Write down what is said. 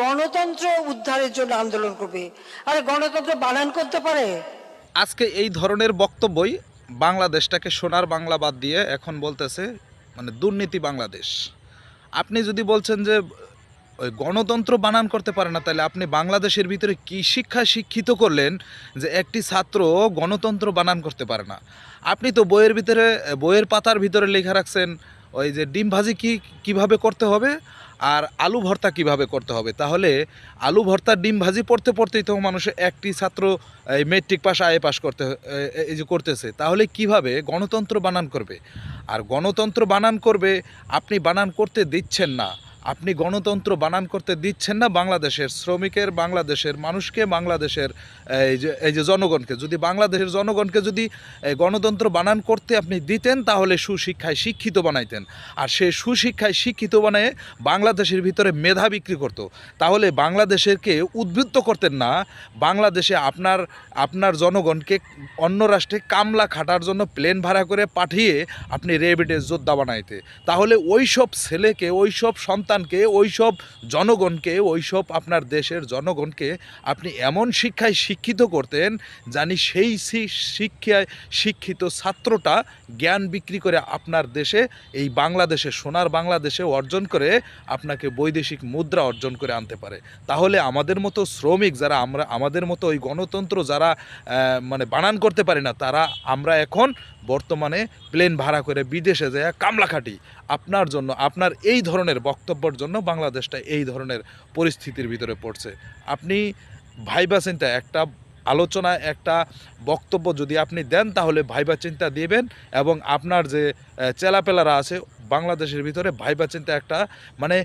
গণতন্ত্র উদ্ধারের জন্য আন্দোলন করবে। আরে গণতন্ত্র বানান করতে পারে? আজকে এই ধরনের বক্তব্যই বাংলাদেশটাকে সোনার বাংলা বাদ দিয়ে এখন বলতেছে মানে দুর্নীতি বাংলাদেশ। আপনি যদি বলছেন যে, ওই গণতন্ত্র বানান করতে পারে না, তাহলে আপনি বাংলাদেশের ভিতরে কি শিক্ষা শিক্ষিত করলেন যে একটি ছাত্র গণতন্ত্র বানান করতে পারে না? আপনি তো বইয়ের ভিতরে, বইয়ের পাতার ভিতরে লেখা রাখছেন, ওই যে ডিম ভাজি কি, কীভাবে করতে হবে? আর আলু ভর্তা কীভাবে করতে হবে? তাহলে আলু ভর্তা, ডিম ভাজি পড়তে পড়তেই তো মানুষ একটি ছাত্র এই মেট্রিক পাস আয়ে পাশ করতে এই যে করতেছে। তাহলে কীভাবে গণতন্ত্র বানান করবে? আর গণতন্ত্র বানান করবে, আপনি বানান করতে দিচ্ছেন না। আপনি গণতন্ত্র বানান করতে দিচ্ছেন না বাংলাদেশের শ্রমিকের, বাংলাদেশের মানুষকে, বাংলাদেশের, এই যে এই যে জনগণকে। যদি বাংলাদেশের জনগণকে যদি গণতন্ত্র বানান করতে আপনি দিতেন, তাহলে সুশিক্ষায় শিক্ষিত বানাইতেন। আর সে সুশিক্ষায় শিক্ষিত বানায় বাংলাদেশের ভিতরে মেধা বিক্রি করত। তাহলে বাংলাদেশেরকে উদ্বৃত্ত করতেন না। বাংলাদেশে আপনার আপনার জনগণকে অন্য রাষ্ট্রে কামলা খাটার জন্য প্লেন ভাড়া করে পাঠিয়ে আপনি রেবিটের যোদ্ধা বানাইতে। তাহলে ওই সব ছেলেকে ওই সব সন্তানকে ওই সব জনগণকে ওই সব আপনার দেশের জনগণকে আপনি এমন শিক্ষায় শিক্ষিত করতেন জানি সেই শিক্ষায় শিক্ষিত ছাত্রটা জ্ঞান বিক্রি করে আপনার দেশে, এই বাংলাদেশে, সোনার বাংলাদেশে অর্জন করে আপনাকে বৈদেশিক মুদ্রা অর্জন করে আনতে পারে। তাহলে আমাদের মতো শ্রমিক যারা আমরা, আমাদের মতো ওই গণতন্ত্র যারা মানে বানান করতে পারি না, তারা, আমরা এখন বর্তমানে প্লেন ভাড়া করে বিদেশে যায় কামলা খাটি আপনার জন্য, আপনার এই ধরনের বক্তব্যের জন্য বাংলাদেশটা এই ধরনের পরিস্থিতির ভিতরে পড়ছে। আপনি ভাইবা চিন্তা, একটা আলোচনা, একটা বক্তব্য যদি আপনি দেন, তাহলে ভাইবা চিন্তা দিবেন এবং আপনার যে চেলাপেলারা আছে, বাংলাদেশের ভিতরে ভাইবা চিন্তা একটা মানে